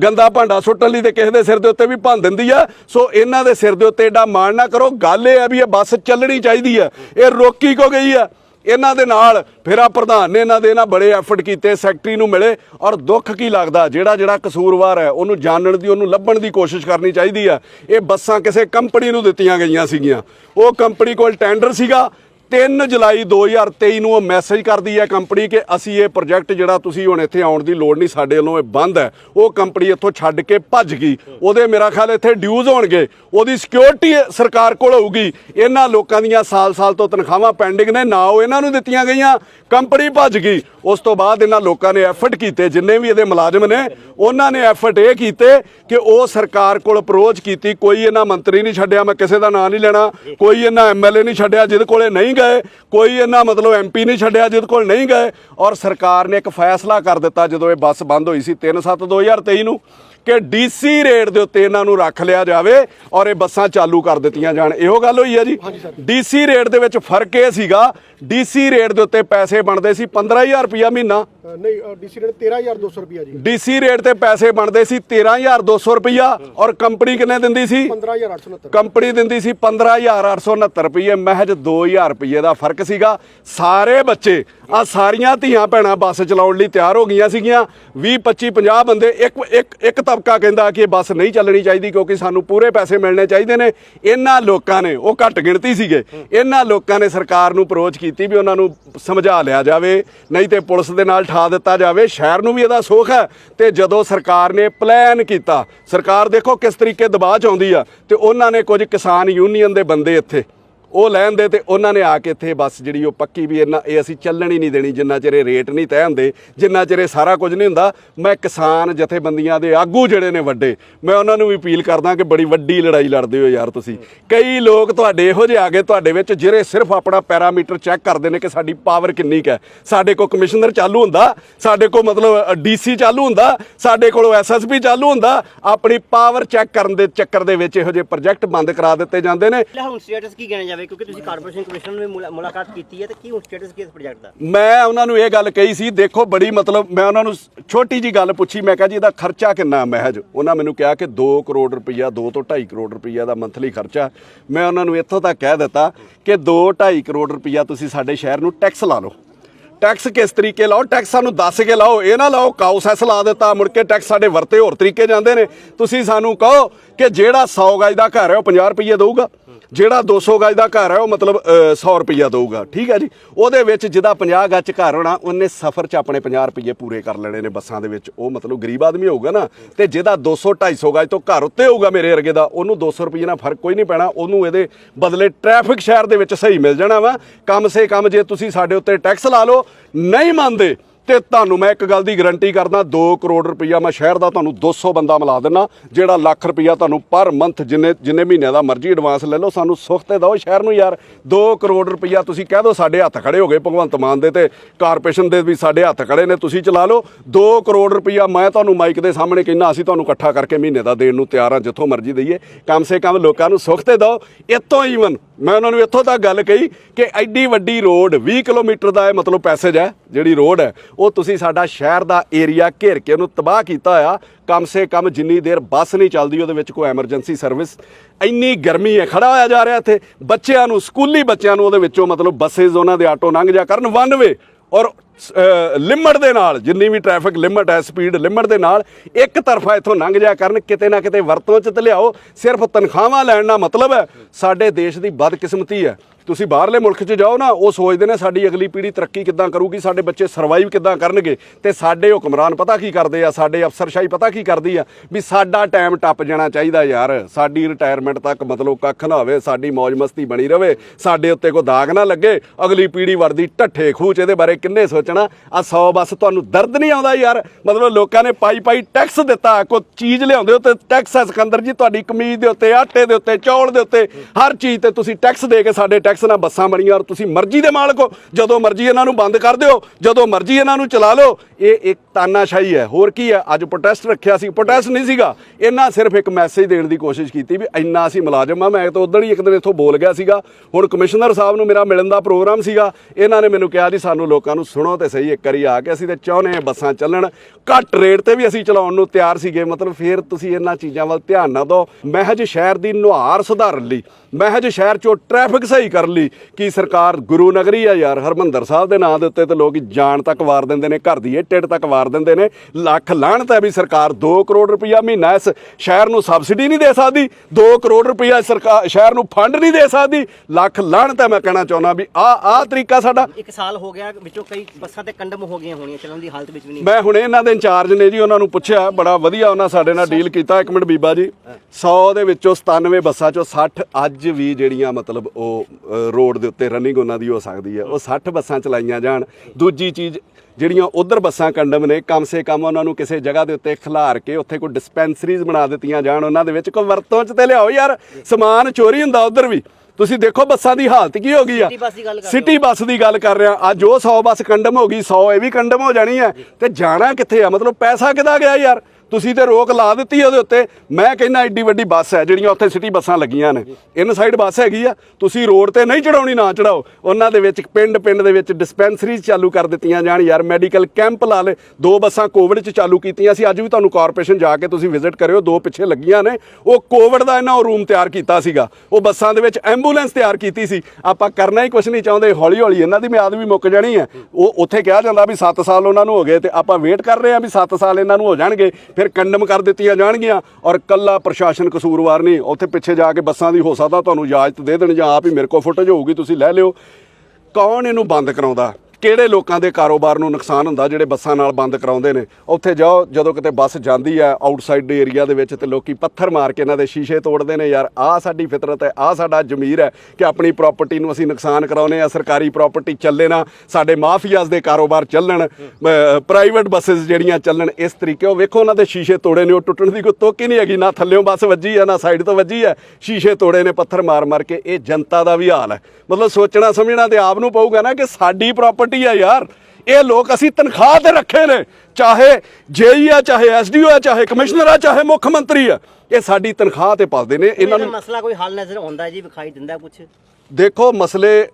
ਗੰਦਾ ਭਾਂਡਾ ਸੁੱਟਣ ਲਈ ਤੇ ਕਿਸੇ ਦੇ ਸਿਰ ਦੇ ਉੱਤੇ ਵੀ ਭੰਨ ਦਿੰਦੀ ਹੈ ਸੋ ਇਹਨਾਂ ਦੇ ਸਿਰ ਦੇ ਉੱਤੇ ਏਡਾ ਮਾਣ ਨਾ ਕਰੋ। ਗੱਲ ਇਹ ਹੈ ਵੀ ਇਹ ਬੱਸ ਚੱਲਣੀ ਚਾਹੀਦੀ ਹੈ ਇਹ ਰੋਕੀ ਕੋ ਗਈ ਹੈ ਇਹਨਾਂ ਦੇ ਨਾਲ ਫਿਰ ਆ ਪ੍ਰਧਾਨ ਨੇ ਇਹਨਾਂ ਦੇ ਇਹਨਾਂ ਬੜੇ ਐਫਰਟ ਕੀਤੇ, ਸੈਕਟਰੀ ਨੂੰ ਮਿਲੇ ਔਰ ਦੁੱਖ ਕੀ ਲੱਗਦਾ? ਜਿਹੜਾ ਜਿਹੜਾ ਕਸੂਰਵਾਰ ਹੈ, ਉਹਨੂੰ ਜਾਣਨ ਦੀ, ਉਹਨੂੰ ਲੱਭਣ ਦੀ ਕੋਸ਼ਿਸ਼ ਕਰਨੀ ਚਾਹੀਦੀ ਆ। ਇਹ ਬੱਸਾਂ ਕਿਸੇ ਕੰਪਨੀ ਨੂੰ ਦਿੱਤੀਆਂ ਗਈਆਂ ਸੀਗੀਆਂ। ਉਹ ਕੰਪਨੀ ਕੋਲ ਟੈਂਡਰ ਸੀਗਾ। 3 ਜੁਲਾਈ 2023 ਨੂੰ ਉਹ ਮੈਸੇਜ ਕਰਦੀ ਹੈ ਕੰਪਨੀ ਕਿ ਅਸੀਂ ਇਹ ਪ੍ਰੋਜੈਕਟ ਜਿਹੜਾ ਤੁਸੀਂ ਹੁਣ ਇੱਥੇ ਆਉਣ ਦੀ ਲੋੜ ਨਹੀਂ, ਸਾਡੇ ਵੱਲੋਂ ਇਹ ਬੰਦ ਹੈ। ਉਹ ਕੰਪਨੀ ਇੱਥੋਂ ਛੱਡ ਕੇ ਭੱਜ ਗਈ। ਉਹਦੇ ਮੇਰਾ ਖਿਆਲ ਇੱਥੇ ਡਿਊਜ਼ ਹੋਣਗੇ। ਉਹਦੀ ਸਿਕਿਉਰਿਟੀ ਸਰਕਾਰ ਕੋਲ ਹੋਊਗੀ। ਇਹਨਾਂ ਲੋਕਾਂ ਦੀਆਂ ਸਾਲ-ਸਾਲ ਤੋਂ ਤਨਖਾਹਾਂ ਪੈਂਡਿੰਗ ਨੇ, ਨਾ ਉਹ ਇਹਨਾਂ ਨੂੰ ਦਿੱਤੀਆਂ ਗਈਆਂ। ਕੰਪਨੀ ਭੱਜ ਗਈ। ਉਸ ਤੋਂ ਬਾਅਦ ਇਹਨਾਂ ਲੋਕਾਂ ਨੇ ਐਫਰਟ ਕੀਤੇ, ਜਿੰਨੇ ਵੀ ਇਹਦੇ ਮੁਲਾਜ਼ਮ ਨੇ, ਉਹਨਾਂ ਨੇ ਐਫਰਟ ਇਹ ਕੀਤੇ ਕਿ ਉਹ ਸਰਕਾਰ ਕੋਲ ਅਪਰੋਚ ਕੀਤੀ। ਕੋਈ ਇਹਨਾਂ ਮੰਤਰੀ ਨਹੀਂ ਛੱਡਿਆ, ਮੈਂ ਕਿਸੇ ਦਾ ਨਾਂ ਨਹੀਂ ਲੈਣਾ। ਕੋਈ ਇਹਨਾਂ ਐਮਐਲਏ ਨਹੀਂ ਛੱਡਿਆ, ਜਿਹਦੇ ਕੋਲੇ ਨਹੀਂ ਗਏ, ਕੋਈ ਇਹਨਾਂ ਮਤਲਬ ਐਮਪੀ ਨਹੀਂ ਛੱਡਿਆ ਜਿਹਦੇ ਕੋਲ ਨਹੀਂ ਗਏ ਔਰ ਸਰਕਾਰ ਨੇ ਇੱਕ ਫੈਸਲਾ ਕਰ ਦਿੱਤਾ ਜਦੋਂ ਇਹ ਬੱਸ ਬੰਦ ਹੋਈ ਸੀ 3/7/2023 ਨੂੰ। ਕਿ ਡੀਸੀ ਰੇਟ ਦੇ ਉੱਤੇ ਇਹਨਾਂ ਨੂੰ ਰੱਖ ਲਿਆ ਜਾਵੇ ਔਰ ਇਹ ਬੱਸਾਂ ਚਾਲੂ ਕਰ ਦਿੱਤੀਆਂ ਜਾਣ। ਇਹੋ ਗੱਲ ਹੋਈ ਹੈ ਜੀ। ਡੀਸੀ ਰੇਟ ਦੇ ਵਿੱਚ ਫ਼ਰਕ ਇਹ ਸੀਗਾ ਡੀਸੀ ਰੇਟ ਦੇ ਉੱਤੇ ਪੈਸੇ ਬਣਦੇ ਸੀ 15000 ਰੁਪਇਆ ਮਹੀਨਾ। ਨਹੀਂ ਡੀਸੀ ਰੇਟ 13200 ਰੁਪਿਆ ਜੀ। ਡੀਸੀ ਰੇਟ ਤੇ ਪੈਸੇ ਬਣਦੇ ਸੀ 13200 ਰੁਪਇਆ ਔਰ ਕੰਪਨੀ ਕਿੰਨੇ ਦਿੰਦੀ ਸੀ? 15869 ਕੰਪਨੀ ਦਿੰਦੀ ਸੀ 15869 ਰੁਪਏ। ਮਹਿਜ 2000 ਰੁਪਏ ਦਾ ਫ਼ਰਕ ਸੀਗਾ ਸਾਰੇ ਬੱਚੇ ਆ ਸਾਰੀਆਂ ਧੀਆਂ ਭੈਣਾਂ ਬੱਸ ਚਲਾਉਣ ਲਈ ਤਿਆਰ ਹੋ ਗਈਆਂ ਸੀਗੀਆਂ। 20 25 50 ਬੰਦੇ ਇੱਕ ਇੱਕ ਇੱਕ ਤਬਕਾ ਕਹਿੰਦਾ ਕਿ ਇਹ ਬੱਸ ਨਹੀਂ ਚੱਲਣੀ ਚਾਹੀਦੀ ਕਿਉਂਕਿ ਸਾਨੂੰ ਪੂਰੇ ਪੈਸੇ ਮਿਲਣੇ ਚਾਹੀਦੇ ਨੇ। ਇਹਨਾਂ ਲੋਕਾਂ ਨੇ, ਉਹ ਘੱਟ ਗਿਣਤੀ ਸੀਗੇ, ਇਹਨਾਂ ਲੋਕਾਂ ਨੇ ਸਰਕਾਰ ਨੂੰ ਅਪਰੋਚ ਕੀਤੀ ਵੀ ਉਹਨਾਂ ਨੂੰ ਸਮਝਾ ਲਿਆ ਜਾਵੇ, ਨਹੀਂ ਤੇ ਪੁਲਿਸ ਦੇ ਨਾਲ ਠਾ ਦਿੱਤਾ ਜਾਵੇ। ਸ਼ਹਿਰ ਨੂੰ ਵੀ ਇਹਦਾ ਸੁੱਖ ਹੈ ਤੇ ਜਦੋਂ ਸਰਕਾਰ ਨੇ ਪਲਾਨ ਕੀਤਾ, ਸਰਕਾਰ ਦੇਖੋ ਕਿਸ ਤਰੀਕੇ ਦਬਾਅ ਚ ਆਉਂਦੀ ਆ ਤੇ ਉਹਨਾਂ ਨੇ ਕੁਝ ਕਿਸਾਨ ਯੂਨੀਅਨ ਦੇ ਬੰਦੇ ਇੱਥੇ। ਉਹ ਲੈਣ ਦੇ ਤੇ ਉਹਨਾਂ ਨੇ ਆ ਕੇ ਇੱਥੇ ਬੱਸ ਜਿਹੜੀ ਉਹ ਪੱਕੀ ਵੀ ਇਹਨਾਂ ਇਹ ਅਸੀਂ ਚੱਲਣ ਹੀ ਨਹੀਂ ਦੇਣੀ, ਜਿੰਨਾ ਚਿਰ ਇਹ ਰੇਟ ਨਹੀਂ ਤੈਅ ਹੁੰਦੇ, ਜਿੰਨਾ ਚਿਰ ਇਹ ਸਾਰਾ ਕੁਝ ਨਹੀਂ ਹੁੰਦਾ, ਮੈਂ ਕਿਸਾਨ ਜਥੇਬੰਦੀਆਂ ਦੇ ਆਗੂ ਜਿਹੜੇ ਨੇ ਵੱਡੇ, ਮੈਂ ਉਹਨਾਂ ਨੂੰ ਵੀ ਅਪੀਲ ਕਰਦਾ ਕਿ ਬੜੀ ਵੱਡੀ ਲੜਾਈ ਲੜਦੇ ਹੋ ਯਾਰ ਤੁਸੀਂ। ਕਈ ਲੋਕ ਤੁਹਾਡੇ ਇਹੋ ਜਿਹੇ ਆ ਗਏ ਤੁਹਾਡੇ ਵਿੱਚ, ਜਿਹੜੇ ਸਿਰਫ ਆਪਣਾ ਪੈਰਾਮੀਟਰ ਚੈੱਕ ਕਰਦੇ ਨੇ ਕਿ ਸਾਡੀ ਪਾਵਰ ਕਿੰਨੀ ਕੁ ਹੈ। ਸਾਡੇ ਕੋਲ ਕਮਿਸ਼ਨਰ ਚਾਲੂ ਹੁੰਦਾ, ਸਾਡੇ ਕੋਲ ਮਤਲਬ ਡੀਸੀ ਚਾਲੂ ਹੁੰਦਾ, ਸਾਡੇ ਕੋਲ ਐਸਐਸਪੀ ਚਾਲੂ ਹੁੰਦਾ, ਆਪਣੀ ਪਾਵਰ ਚੈੱਕ ਕਰਨ ਦੇ ਚੱਕਰ ਦੇ ਵਿੱਚ ਇਹੋ ਜਿਹੇ ਪ੍ਰੋਜੈਕਟ ਬੰਦ ਕਰਾ ਦਿੱਤੇ ਜਾਂਦੇ ਨੇ। ਹੁਣ ਸਟੇਟਸ ਕੀ ਕਹਿਣਾ ਜਾਵੇ ਕਿਉਂਕਿ ਤੁਸੀਂ ਕਾਰਪੋਰੇਸ਼ਨ ਕਮਿਸ਼ਨਰ ਨਾਲ ਵੀ ਮੁਲਾਕਾਤ ਕੀਤੀ ਹੈ, ਤੇ ਕੀ ਹੁਣ ਸਟੇਟਸ ਕੀ ਇਸ ਪ੍ਰੋਜੈਕਟ ਦਾ? ਮੈਂ ਉਹਨਾਂ ਨੂੰ ਇਹ ਗੱਲ ਕਹੀ ਸੀ, ਦੇਖੋ ਬੜੀ ਮਤਲਬ ਮੈਂ ਉਹਨਾਂ ਨੂੰ ਛੋਟੀ ਜੀ ਗੱਲ ਪੁੱਛੀ, ਮੈਂ ਕਿਹਾ ਜੀ ਇਹਦਾ ਖਰਚਾ ਕਿੰਨਾ ਮਹਿਜ? ਉਹਨਾਂ ਮੈਨੂੰ ਕਿਹਾ ਕਿ 2 ਕਰੋੜ ਰੁਪਈਆ 2 ਤੋਂ 2.5 ਕਰੋੜ ਰੁਪਈਆ ਦਾ ਮੰਥਲੀ ਖਰਚਾ। ਮੈਂ ਉਹਨਾਂ ਨੂੰ ਇੱਥੋਂ ਤੱਕ ਕਹਿ ਦਿੱਤਾ ਕਿ 2 2.5 ਕਰੋੜ ਰੁਪਈਆ ਤੁਸੀਂ ਸਾਡੇ ਸ਼ਹਿਰ ਨੂੰ ਟੈਕਸ ਲਾ ਲਓ। ਟੈਕਸ ਕਿਸ ਤਰੀਕੇ ਲਾਓ? ਟੈਕਸ ਸਾਨੂੰ ਦੱਸ ਕੇ ਲਾਓ, ਇਹ ਨਾ ਲਾਓ ਕਾਉ ਸੈਸ ਲਾ ਦਿੱਤਾ, ਮੁੜ ਕੇ ਟੈਕਸ ਸਾਡੇ ਵਰਤੇ ਹੋਰ ਤਰੀਕੇ ਜਾਂਦੇ ਨੇ। ਤੁਸੀਂ ਸਾਨੂੰ ਕਹੋ ਕਿ ਜਿਹੜਾ 100 ਗਜ ਦਾ ਘਰ ਹੈ, ਉਹ 50 ਰੁਪਏ ਦਊਗਾ। ਜਿਹੜਾ 200 ਗਜ ਦਾ ਘਰ ਹੈ ਉਹ ਮਤਲਬ ਅ, 100 ਰੁਪਈਆ ਦਊਗਾ। ਠੀਕ ਹੈ ਜੀ? ਉਹਦੇ ਵਿੱਚ ਜਿਹਦਾ 50 ਗਜ ਘਰ ਹੋਣਾ ਉਹਨੇ ਸਫ਼ਰ 'ਚ ਆਪਣੇ 50 ਰੁਪਈਏ ਪੂਰੇ ਕਰ ਲੈਣੇ ਨੇ ਬੱਸਾਂ ਦੇ ਵਿੱਚ। ਉਹ ਮਤਲਬ ਗਰੀਬ ਆਦਮੀ ਹੋਊਗਾ ਨਾ ਤੇ ਜਿਹਦਾ 200 250 ਗਜ ਤੋਂ ਘਰ ਉੱਤੇ ਹੋਊਗਾ ਮੇਰੇ ਵਰਗੇ ਦਾ ਉਹਨੂੰ 200 ਰੁਪਈਏ ਨਾਲ ਫ਼ਰਕ ਕੋਈ ਨਹੀਂ ਪੈਣਾ। ਉਹਨੂੰ ਇਹਦੇ ਬਦਲੇ ਟ੍ਰੈਫਿਕ ਸ਼ਹਿਰ ਦੇ ਵਿੱਚ ਸਹੀ ਮਿਲ ਜਾਣਾ ਵਾ। ਕਮ ਸੇ ਕਮ ਜੇ ਤੁਸੀਂ ਸਾਡੇ ਉੱਤੇ ਟੈਕਸ ਲਾ ਲਓ ਨਹੀਂ ਮੰਨਦੇ ਤੇ ਤੁਹਾਨੂੰ ਮੈਂ ਇੱਕ ਗੱਲ ਦੀ ਗਾਰੰਟੀ ਕਰਦਾ 2 ਕਰੋੜ ਰੁਪਈਆ ਮੈਂ ਸ਼ਹਿਰ ਦਾ ਤੁਹਾਨੂੰ 200 ਬੰਦਾ ਮਿਲਾ ਦੇਣਾ ਜਿਹੜਾ ਲੱਖ ਰੁਪਈਆ ਤੁਹਾਨੂੰ ਪਰ ਮੰਥ ਜਿੰਨੇ ਜਿੰਨੇ ਮਹੀਨਿਆਂ ਦਾ ਮਰਜ਼ੀ ਐਡਵਾਂਸ ਲੈ ਲਓ, ਸਾਨੂੰ ਸੁੱਖ ਤੇ ਦਿਓ ਸ਼ਹਿਰ ਨੂੰ ਯਾਰ। 2 ਕਰੋੜ ਰੁਪਈਆ ਤੁਸੀਂ ਕਹਿ ਦਿਓ ਸਾਡੇ ਹੱਥ ਖੜੇ ਹੋ ਗਏ, ਭਗਵੰਤ ਮਾਨ ਦੇ ਤੇ ਕਾਰਪੋਰੇਸ਼ਨ ਦੇ ਵੀ ਸਾਡੇ ਹੱਥ ਖੜੇ ਨੇ, ਤੁਸੀਂ ਚਲਾ ਲਓ। 2 ਕਰੋੜ ਰੁਪਈਆ ਮੈਂ ਤੁਹਾਨੂੰ ਮਾਈਕ ਦੇ ਸਾਹਮਣੇ ਕਹਿੰਦਾ, ਅਸੀਂ ਤੁਹਾਨੂੰ ਇਕੱਠਾ ਕਰਕੇ ਮਹੀਨੇ ਦਾ ਦੇਣ ਨੂੰ ਤਿਆਰ ਹਾਂ ਜਿੱਥੋਂ ਮਰਜ਼ੀ ਦਈਏ। ਕਮ ਸੇ ਕਮ ਲੋਕਾਂ ਨੂੰ ਸੁੱਖ ਤੇ ਦਿਓ। ਇਤੋਂ ਈਵਨ ਮੈਂ ਉਹਨਾਂ ਨੂੰ ਇੱਥੋਂ ਤੱਕ ਗੱਲ ਕਹੀ ਕਿ ਐਡੀ ਵੱਡੀ ਰੋਡ 20 ਕਿਲੋਮੀਟਰ ਦਾ ਇਹ ਮਤਲਬ ਪੈਸੇਜ ਹੈ। ਜਿਹੜੀ ਰੋਡ ਹੈ, ਉਹ ਤੁਸੀਂ ਸਾਡਾ ਸ਼ਹਿਰ ਦਾ ਏਰੀਆ ਘੇਰ ਕੇ ਉਹਨੂੰ ਤਬਾਹ ਕੀਤਾ ਹੋਇਆ। ਕਮ ਸੇ ਕਮ ਜਿੰਨੀ ਦੇਰ ਬੱਸ ਨਹੀਂ ਚੱਲਦੀ, ਉਹਦੇ ਵਿੱਚ ਕੋਈ ਐਮਰਜੈਂਸੀ ਸਰਵਿਸ ਇੰਨੀ ਗਰਮੀ ਹੈ, ਖੜਾ ਹੋਇਆ ਜਾ ਰਿਹਾ ਇੱਥੇ। ਬੱਚਿਆਂ ਨੂੰ, ਸਕੂਲੀ ਬੱਚਿਆਂ ਨੂੰ ਉਹਦੇ ਵਿੱਚੋਂ ਮਤਲਬ ਬੱਸੇਜ਼ ਉਹਨਾਂ ਦੇ ਆਟੋ ਲੰਘ ਜਾ ਕਰਨ ਵਨ ਵੇ ਔਰ ਲਿਮਟ ਦੇ ਨਾਲ, ਜਿੰਨੀ ਵੀ ਟ੍ਰੈਫਿਕ ਲਿਮਟ ਹੈ ਸਪੀਡ ਲਿਮਟ ਦੇ ਨਾਲ, ਇੱਕ ਤਰਫਾ ਇੱਥੋਂ ਲੰਘ ਜਾ ਕਰਨ, ਕਿਤੇ ਨਾ ਕਿਤੇ ਵਰਤੋਂ ਚ ਤੇ ਲਿਆਓ। ਸਿਰਫ ਤਨਖਾਹਾਂ ਲੈਣ ਦਾ ਮਤਲਬ ਹੈ, ਸਾਡੇ ਦੇਸ਼ ਦੀ ਬਦਕਿਸਮਤੀ ਹੈ। ਤੁਸੀਂ ਬਾਹਰਲੇ ਮੁਲਕ 'ਚ ਜਾਓ ਨਾ, ਉਹ ਸੋਚਦੇ ਨੇ ਸਾਡੀ ਅਗਲੀ ਪੀੜ੍ਹੀ ਤਰੱਕੀ ਕਿੱਦਾਂ ਕਰੂਗੀ, ਸਾਡੇ ਬੱਚੇ ਸਰਵਾਈਵ ਕਿੱਦਾਂ ਕਰਨਗੇ, ਤੇ ਸਾਡੇ ਹੁਕਮਰਾਨ ਪਤਾ ਕੀ ਕਰਦੇ ਆ, ਸਾਡੇ ਅਫਸਰਸ਼ਾਹੀ ਪਤਾ ਕੀ ਕਰਦੀ ਆ? ਵੀ ਸਾਡਾ ਟਾਈਮ ਟੱਪ ਜਾਣਾ ਚਾਹੀਦਾ ਯਾਰ, ਸਾਡੀ ਰਿਟਾਇਰਮੈਂਟ ਤੱਕ ਮਤਲਬ ਕੱਖ ਨਾ ਹੋਵੇ, ਸਾਡੀ ਮौज ਮਸਤੀ ਬਣੀ ਰਵੇ, ਸਾਡੇ ਉੱਤੇ ਕੋਈ ਦਾਗ ਨਾ ਲੱਗੇ, ਅਗਲੀ ਪੀੜ੍ਹੀ ਵਰਦੀ ਢੱਠੇ ਖੂਚ ਇਹਦੇ ਬਾਰੇ ਕਿੰਨੇ ਸੋਚਣਾ? ਆ 100 ਬਸ ਤੁਹਾਨੂੰ ਦਰਦ ਨਹੀਂ ਆਉਂਦਾ ਯਾਰ? ਮਤਲਬ ਲੋਕਾਂ ਨੇ ਪਾਈ ਪਾਈ ਟੈਕਸ ਦਿੱਤਾ, ਕੋਈ ਚੀਜ਼ ਲਿਆਉਂਦੇ ਹੋ ਤੇ ਟੈਕਸ ਹੈ ਸਿਕੰਦਰ ਜੀ, ਤੁਹਾਡੀ ਕਮੀਜ਼ ਦੇ ਉੱਤੇ, ਆਟੇ ਦੇ ਉੱਤੇ, ਚੌਲ ਦੇ ਉੱਤੇ, ਹਰ ਚੀਜ਼ ਤੇ ਤੁਸੀਂ ਟੈਕਸ ਦੇ ਕੇ ਸਾਡੇ ਟੈਕਸ ਨਾਲ ਬੱਸਾਂ ਬਣੀਆਂ ਔਰ ਤੁਸੀਂ ਮਰਜ਼ੀ ਦੇ ਮਾਲਕ ਹੋ। ਜਦੋਂ ਮਰਜ਼ੀ ਇਹਨਾਂ ਨੂੰ ਬੰਦ ਕਰ ਦਿਓ, ਜਦੋਂ ਮਰਜ਼ੀ ਇਹਨਾਂ ਨੂੰ ਚਲਾ ਲਓ, ਇਹ ਇੱਕ ਤਾਨਾਸ਼ਾਹੀ ਹੈ। ਹੋਰ ਕੀ ਹੈ? ਅੱਜ ਪ੍ਰੋਟੈਸਟ ਰੱਖਿਆ ਸੀ। ਪ੍ਰੋਟੈਸਟ ਨਹੀਂ ਸੀਗਾ। ਇਹਨਾਂ ਸਿਰਫ ਇੱਕ ਮੈਸੇਜ ਦੇਣ ਦੀ ਕੋਸ਼ਿਸ਼ ਕੀਤੀ ਵੀ ਇੰਨਾ ਅਸੀਂ ਮੁਲਾਜ਼ਮ ਆ। ਮੈਂ ਤਾਂ ਉਦੋਂ ਹੀ ਇੱਕ ਦਿਨ ਇੱਥੋਂ ਬੋਲ ਗਿਆ ਸੀਗਾ। ਹੁਣ ਕਮਿਸ਼ਨਰ ਸਾਹਿਬ ਨੂੰ ਮੇਰਾ ਮਿਲਣ ਦਾ ਪ੍ਰੋਗਰਾਮ ਸੀਗਾ। ਇਹਨਾਂ ਨੇ ਮੈਨੂੰ ਕਿਹਾ ਜੀ, ਸਾਨੂੰ ਲੋਕਾਂ ਨੂੰ ਸੁਣੋ ਚਲਾਓ ਤੇ ਸਹੀ। ਇੱਕ ਵਾਰੀ ਆ ਕੇ ਅਸੀਂ ਤੇ ਚਾਹੁੰਦੇ ਹਾਂ ਬੱਸਾਂ ਚੱਲਣ। ਘੱਟ ਰੇਟ ਤੇ ਵੀ ਅਸੀਂ ਚਲਾਉਣ ਨੂੰ ਤਿਆਰ ਸੀਗੇ। ਮਤਲਬ ਫਿਰ ਤੁਸੀਂ ਇਹਨਾਂ ਚੀਜ਼ਾਂ ਵੱਲ ਧਿਆਨ ਨਾ ਦਿਓ। ਮਹਿਜ ਸ਼ਹਿਰ ਦੀ ਨੁਹਾਰ ਸੁਧਾਰਨ ਲਈ। ਮਹਿਜ ਸ਼ਹਿਰ ਚੋਂ ਟ੍ਰੈਫਿਕ ਸਹੀ ਕਰ ਕਰਨ ਲਈ ਕੀ ਸਰਕਾਰ ਗੁਰੂ ਨਗਰੀ ਆ ਯਾਰ ਹਰਮੰਦਰ ਸਾਹਿਬ ਦੇ ਨਾਂ ਦੇ ਉੱਤੇ ਤੇ ਲੋਕ ਜਾਨ ਤੱਕ ਵਾਰ ਦਿੰਦੇ ਨੇ ਘਰ ਦੀ ਟਿੱਡ ਤੱਕ ਵਾਰ ਦਿੰਦੇ ਨੇ। ਲੱਖ ਲਾਹਣਤ ਹੈ ਵੀ ਸਰਕਾਰ 2 ਕਰੋੜ ਰੁਪਈਆ ਮਹੀਨਾ ਇਸ ਸ਼ਹਿਰ ਨੂੰ ਸਬਸਿਡੀ ਨਹੀਂ ਦੇ ਸਕਦੀ 2 ਕਰੋੜ ਰੁਪਈਆ ਸਰਕਾਰ ਸ਼ਹਿਰ ਨੂੰ ਫੰਡ ਨਹੀਂ ਦੇ ਸਕਦੀ। ਲੱਖ ਲਾਹਣਤ ਹੈ ਮੈਂ ਕਹਿਣਾ ਚਾਹੁੰਦਾ ਵੀ ਆ ਆ ਤਰੀਕਾ ਸਾਡਾ। ਇੱਕ ਸਾਲ ਹੋ ਗਿਆ ਵਿੱਚੋਂ ਕਈ ਬੱਸਾਂ ਤੇ ਕੰਡਮ ਹੋ ਗਈਆਂ ਹੋਣੀਆਂ ਚੱਲਣ ਦੀ ਹਾਲਤ ਵਿੱਚ ਵੀ ਨਹੀਂ। ਮੈਂ ਹੁਣ ਇਹਨਾਂ ਦੇ ਇੰਚਾਰਜ ਨੇ ਜੀ ਉਹਨਾਂ ਨੂੰ ਪੁੱਛਿਆ ਬੜਾ ਵਧੀਆ ਉਹਨਾਂ ਸਾਡੇ ਨਾਲ ਡੀਲ ਕੀਤਾ। ਇੱਕ ਮਿੰਟ ਬੀਬਾ ਜੀ 100 ਦੇ ਵਿੱਚੋਂ 97 ਬੱਸਾਂ ਚੋਂ 60 ਅੱਜ ਵੀ ਜਿਹੜੀਆਂ ਮਤਲਬ ਉਹ ਰੋਡ ਦੇ ਉੱਤੇ ਰਨਿੰਗ ਉਹਨਾਂ ਦੀ ਹੋ ਸਕਦੀ ਹੈ। ਉਹ 60 ਬੱਸਾਂ ਚਲਾਈਆਂ ਜਾਣ। ਦੂਜੀ ਚੀਜ਼ ਜਿਹੜੀਆਂ ਉਧਰ ਬੱਸਾਂ ਕੰਡਮ ਨੇ ਕਮ ਸੇ ਕਮ ਉਹਨਾਂ ਨੂੰ ਕਿਸੇ ਜਗ੍ਹਾ ਦੇ ਉੱਤੇ ਖਿਲਾਰ ਕੇ ਉੱਥੇ ਕੋਈ ਡਿਸਪੈਂਸਰੀਜ਼ ਬਣਾ ਦਿੱਤੀਆਂ ਜਾਣ ਉਹਨਾਂ ਦੇ ਵਿੱਚ। ਕੋਈ ਵਰਤੋਂ ਚ ਤੇ ਲਿਆਓ ਯਾਰ ਸਮਾਨ ਚੋਰੀ ਹੁੰਦਾ ਉਧਰ ਵੀ। ਤੁਸੀਂ ਦੇਖੋ ਬੱਸਾਂ ਦੀ ਹਾਲਤ ਕੀ ਹੋ ਗਈ ਆ। ਸਿਟੀ ਬੱਸ ਦੀ ਗੱਲ ਕਰ ਰਹੇ ਅੱਜ ਉਹ 100 ਬੱਸ ਕੰਡਮ ਹੋ ਗਈ 100 ਇਹ ਵੀ ਕੰਡਮ ਹੋ ਜਾਣੀ ਹੈ ਤੇ ਜਾਣਾ ਕਿੱਥੇ ਆ? ਮਤਲਬ ਪੈਸਾ ਕਿਦਾ ਗਿਆ ਯਾਰ? ਤੁਸੀਂ ਤੇ ਰੋਕ ਲਾ ਦਿੱਤੀ ਉਹਦੇ ਉੱਤੇ। ਮੈਂ ਕਹਿੰਦਾ ਐਡੀ ਵੱਡੀ ਬੱਸ ਹੈ, ਜਿਹੜੀਆਂ ਉੱਥੇ ਸਿਟੀ ਬੱਸਾਂ ਲੱਗੀਆਂ ਨੇ। ਇਨ ਸਾਈਡ ਬੱਸ ਹੈਗੀ ਆ, ਤੁਸੀਂ ਰੋਡ ਤੇ ਨਹੀਂ ਚੜਾਉਣੀ, ਨਾ ਚੜਾਓ। ਉਹਨਾਂ ਦੇ ਵਿੱਚ ਪਿੰਡ ਪਿੰਡ ਦੇ ਵਿੱਚ ਡਿਸਪੈਂਸਰੀਜ਼ ਚਾਲੂ ਕਰ ਦਿੱਤੀਆਂ ਜਾਣ ਯਾਰ। ਮੈਡੀਕਲ ਕੈਂਪ ਲਾ ਲੈ ਦੋ ਬੱਸਾਂ ਕੋਵਿਡ 'ਚ ਚਾਲੂ ਕੀਤੀਆਂ ਸੀ। ਅੱਜ ਵੀ ਤੁਹਾਨੂੰ ਕਾਰਪੋਰੇਸ਼ਨ ਜਾ ਕੇ ਤੁਸੀਂ ਵਿਜ਼ਿਟ ਕਰਿਓ। ਦੋ ਪਿੱਛੇ ਲੱਗੀਆਂ ਨੇ। ਉਹ ਕੋਵਿਡ ਦਾ ਇਹਨਾਂ ਉਹ ਰੂਮ ਤਿਆਰ ਕੀਤਾ ਸੀਗਾ। ਉਹ ਬੱਸਾਂ ਦੇ ਵਿੱਚ ਐਂਬੂਲੈਂਸ ਤਿਆਰ ਕੀਤੀ ਸੀ। ਆਪਾਂ ਕਰਨਾ ਹੀ ਕੁਝ ਨਹੀਂ ਚਾਹੁੰਦੇ। ਹੌਲੀ ਹੌਲੀ ਇਹਨਾਂ ਦੀ ਮਿਆਦ ਵੀ ਮੁੱਕ ਜਾਣੀ ਹੈ। ਉਹ ਉੱਥੇ ਕਿਹਾ ਜਾਂਦਾ ਵੀ 7 ਸਾਲ ਉਹਨਾਂ ਨੂੰ ਹੋ ਗਏ ਤੇ ਆਪਾਂ ਵੇਟ ਕਰ ਰਹੇ ਹਾਂ ਵੀ 7 ਸਾਲ ਇਹਨਾਂ ਨੂੰ ਹੋ ਜਾਣਗੇ। ਫਿਰ ਕੰਡਮ ਕਰ ਦਿੱਤੀਆਂ ਜਾਣਗੀਆਂ ਔਰ ਕੱਲਾ ਪ੍ਰਸ਼ਾਸਨ ਕਸੂਰਵਾਰ ਨਹੀਂ, ਉੱਥੇ ਪਿੱਛੇ ਜਾ ਕੇ ਬੱਸਾਂ ਦੀ ਹੋ ਸਕਦਾ ਤੁਹਾਨੂੰ ਇਜਾਜ਼ਤ ਦੇ ਦੇਣ ਜਾਂ ਆਪ ਹੀ ਮੇਰੇ ਕੋਲ ਫੁਟੇਜ ਹੋਊਗੀ, ਤੁਸੀਂ ਲੈ ਲਿਓ। ਕੌਣ ਇਹਨੂੰ ਬੰਦ ਕਰਾਉਂਦਾ? ਕਿਹੜੇ ਲੋਕਾਂ ਦੇ ਕਾਰੋਬਾਰ ਨੂੰ ਨੁਕਸਾਨ ਹੁੰਦਾ ਜਿਹੜੇ ਬੱਸਾਂ ਨਾਲ ਬੰਦ ਕਰਾਉਂਦੇ ਨੇ? ਉੱਥੇ ਜਾਓ, ਜਦੋਂ ਕਿਤੇ ਬੱਸ ਜਾਂਦੀ ਹੈ ਆਊਟਸਾਈਡ ਦੇ ਏਰੀਆ ਦੇ ਵਿੱਚ ਤੇ ਲੋਕੀ ਪੱਥਰ ਮਾਰ ਕੇ ਇਹਨਾਂ ਦੇ ਸ਼ੀਸ਼ੇ ਤੋੜਦੇ ਨੇ, ਯਾਰ, ਆਹ ਸਾਡੀ ਫਿਤਰਤ ਹੈ, ਆਹ ਸਾਡਾ ਜ਼ਮੀਰ ਹੈ ਕਿ ਆਪਣੀ ਪ੍ਰਾਪਰਟੀ ਨੂੰ ਅਸੀਂ ਨੁਕਸਾਨ ਕਰਾਉਨੇ ਆ ਸਰਕਾਰੀ ਪ੍ਰਾਪਰਟੀ ਚੱਲੇ ਨਾ, ਸਾਡੇ ਮਾਫੀਆਜ਼ ਦੇ ਕਾਰੋਬਾਰ ਚੱਲਣ ਪ੍ਰਾਈਵੇਟ ਬੱਸਸ ਜਿਹੜੀਆਂ ਚੱਲਣ, ਇਸ ਤਰੀਕੇ ਉਹ ਵੇਖੋ ਉਹਨਾਂ ਦੇ ਸ਼ੀਸ਼ੇ ਤੋੜੇ ਨੇ, ਉਹ ਟੁੱਟਣ ਦੀ ਕੋਈ ਤੁੱਕ ਹੀ ਨਹੀਂ ਹੈਗੀ, ਨਾ ਥੱਲਿਓਂ ਬੱਸ ਵੱਜੀ ਹੈ, ਨਾ ਸਾਈਡ ਤੋਂ ਵੱਜੀ ਹੈ, ਸ਼ੀਸ਼ੇ ਤੋੜੇ ਨੇ, ਪੱਥਰ ਮਾਰ ਮਾਰ ਕੇ, ਇਹ ਜਨਤਾ ਦਾ ਵੀ ਹਾਲ ਹੈ। ਮਤਲਬ ਸੋਚਣਾ ਸਮਝਣਾ ਤੇ ਆਪ ਨੂੰ ਪਊਗਾ ਨਾ ਕਿ ਸਾਡੀ ਪ੍ਰਾਪਰਟੀ ਆ ਯਾਰ। ਇਹ ਲੋਕ ਅਸੀਂ ਤਨਖਾਹ ਤੇ ਰੱਖੇ ਨੇ। ਚਾਹੇ ਜੇਈ ਆ ਚਾਹੇ ਐਸਡੀਓ ਆ ਚਾਹੇ ਕਮਿਸ਼ਨਰ ਆ ਚਾਹੇ ਮੁੱਖ ਮੰਤਰੀ ਆ। ਇਹ ਸਾਡੀ ਤਨਖਾਹ ਤੇ ਪਲਦੇ ਨੇ। ਇਹਨਾਂ ਇਹਨਾਂ ਨੂੰ ਮਸਲਾ ਕੋਈ ਹੱਲ ਨਜ਼ਰ ਆਉਂਦਾ ਜੀ ਵਿਖਾਈ ਦਿੰਦਾ ਕੁਝ ਦੇਖੋ ਮਸਲੇ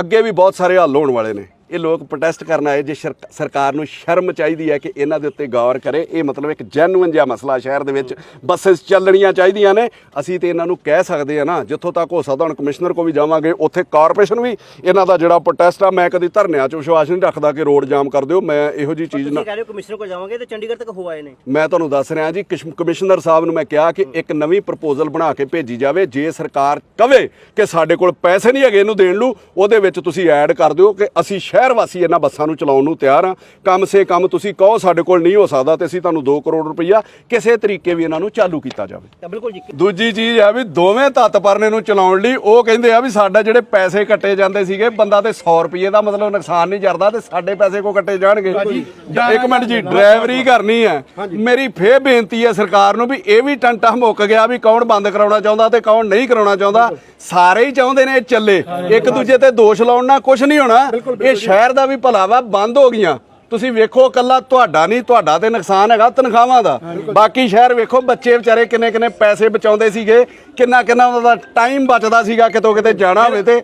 ਅੱਗੇ ਵੀ ਬਹੁਤ ਸਾਰੇ ਹੱਲ ਹੋਣ ਵਾਲੇ ਨੇ। ਇਹ ਲੋਕ ਪ੍ਰੋਟੈਸਟ ਕਰਨ ਆਏ ਜੇ ਸ਼ਰ- ਸਰਕਾਰ ਨੂੰ ਸ਼ਰਮ ਚਾਹੀਦੀ ਹੈ ਕਿ ਇਹਨਾਂ ਦੇ ਉੱਤੇ ਗੌਰ ਕਰੇ। ਇਹ ਮਤਲਬ ਇੱਕ ਜੈਨੂਇਨ ਜਿਹਾ ਮਸਲਾ ਸ਼ਹਿਰ ਦੇ ਵਿੱਚ ਬੱਸਸ ਚੱਲਣੀਆਂ ਚਾਹੀਦੀਆਂ ਨੇ। ਅਸੀਂ ਤੇ ਇਹਨਾਂ ਨੂੰ ਕਹਿ ਸਕਦੇ ਆ ਨਾ ਜਿੱਥੋਂ ਤੱਕ ਹੋ ਸਕਦਾ ਹੁਣ ਕਮਿਸ਼ਨਰ ਕੋ ਵੀ ਜਾਵਾਂਗੇ ਉੱਥੇ ਕਾਰਪੋਰੇਸ਼ਨ ਵੀ ਇਹਨਾਂ ਦਾ ਜਿਹੜਾ ਪ੍ਰੋਟੈਸਟ ਆ ਮੈਂ ਕਦੀ ਧਰਨਿਆਂ 'ਚ ਵਿਸ਼ਵਾਸ ਨਹੀਂ ਰੱਖਦਾ ਕਿ ਰੋਡ ਜਾਮ ਕਰ ਦਿਓ। ਮੈਂ ਇਹੋ ਜੀ ਚੀਜ਼ ਨਾ ਕਮਿਸ਼ਨਰ ਜਾਵਾਂਗੇ ਤੇ ਚੰਡੀਗੜ੍ਹ ਤੱਕ ਹੋ ਆਏ ਨੇ। ਮੈਂ ਤੁਹਾਨੂੰ ਦੱਸ ਰਿਹਾ ਜੀ ਕਮਿਸ਼ਨਰ ਸਾਹਿਬ ਨੂੰ ਮੈਂ ਕਿਹਾ ਕਿ ਇੱਕ ਨਵੀਂ ਪ੍ਰਪੋਜ਼ਲ ਬਣਾ ਕੇ ਭੇਜੀ ਜਾਵੇ। ਜੇ ਸਰਕਾਰ ਕਵੇ ਕਿ ਸਾਡੇ ਕੋਲ ਪੈਸੇ ਨਹੀਂ ਹੈਗੇ ਇਹਨੂੰ ਦੇਣ ਨੂੰ ਉਹਦੇ ਵਿੱਚ ਤੁਸੀਂ ਐਡ ਕਰ ਦਿਓ ਕਿ ਅਸੀਂ ਸ਼ਹਿਰ ਵਾਸੀ ਇਹਨਾਂ ਬੱਸਾਂ ਨੂੰ ਚਲਾਉਣ ਨੂੰ ਤਿਆਰ ਆ ਕਮ ਸੇ ਕਮ ਤੁਸੀਂ ਕਹੋ ਸਾਡੇ ਕੋਲ ਨਹੀਂ ਹੋ ਸਕਦਾ ਤੇ ਅਸੀਂ ਤੁਹਾਨੂੰ 2 ਕਰੋੜ ਰੁਪਈਆ ਕਿਸੇ ਤਰੀਕੇ ਵੀ ਇਹਨਾਂ ਨੂੰ ਚਾਲੂ ਕੀਤਾ ਜਾਵੇ। ਤਾਂ ਬਿਲਕੁਲ ਜੀ। ਦੂਜੀ ਚੀਜ਼ ਆ ਵੀ ਦੋਵੇਂ ਤੱਤ ਪਰਨੇ ਨੂੰ ਚਲਾਉਣ ਲਈ ਉਹ ਕਹਿੰਦੇ ਆ ਵੀ ਸਾਡਾ ਜਿਹੜੇ ਪੈਸੇ ਕੱਟੇ ਜਾਂਦੇ ਸੀਗੇ ਬੰਦਾ ਤੇ 100 ਰੁਪਏ ਦਾ ਮਤਲਬ ਨੁਕਸਾਨ ਨਹੀਂ ਜਰਦਾ ਤੇ ਸਾਡੇ ਪੈਸੇ ਕੋ ਕੱਟੇ ਜਾਣਗੇ। ਇੱਕ ਮਿੰਟ ਜੀ ਡਰਾਈਵਰੀ ਕਰਨੀ ਹੈ। ਮੇਰੀ ਫੇਰ ਬੇਨਤੀ ਹੈ ਸਰਕਾਰ ਨੂੰ ਵੀ ਇਹ ਵੀ ਟੰਟਾ ਮੁੱਕ ਗਿਆ ਵੀ ਕੌਣ ਬੰਦ ਕਰਾਉਣਾ ਚਾਹੁੰਦਾ ਤੇ ਕੌਣ ਨਹੀਂ ਕਰਾਉਣਾ ਚਾਹੁੰਦਾ। ਸਾਰੇ ਹੀ ਚਾਹੁੰਦੇ ਨੇ ਇਹ ਚੱਲੇ। ਇੱਕ ਦੂਜੇ ਤੇ ਦੋਸ਼ ਲਾਉਣ ਨਾਲ ਕੁਝ ਨਹੀਂ ਹੋਣਾ। ਇਹ ਸ਼ਹਿਰ ਦਾ ਵੀ ਭਲਾ ਵਾ ਬੰਦ ਹੋ ਗਈਆਂ। ਤੁਸੀਂ ਵੇਖੋ ਕੱਲਾ ਤੁਹਾਡਾ ਨਹੀਂ, ਤੁਹਾਡਾ ਤੇ ਨੁਕਸਾਨ ਹੈਗਾ ਤਨਖਾਹਾਂ ਦਾ। ਬਾਕੀ ਸ਼ਹਿਰ ਵੇਖੋ, ਬੱਚੇ ਵਿਚਾਰੇ ਕਿੰਨੇ ਕਿੰਨੇ ਪੈਸੇ ਬਚਾਉਂਦੇ ਸੀਗੇ, ਕਿੰਨਾ ਕਿੰਨਾ ਉਹਨਾਂ ਦਾ ਟਾਈਮ ਬਚਦਾ ਸੀਗਾ ਕਿਤੋਂ ਕਿਤੇ ਜਾਣਾ ਹੋਵੇ ਤੇ।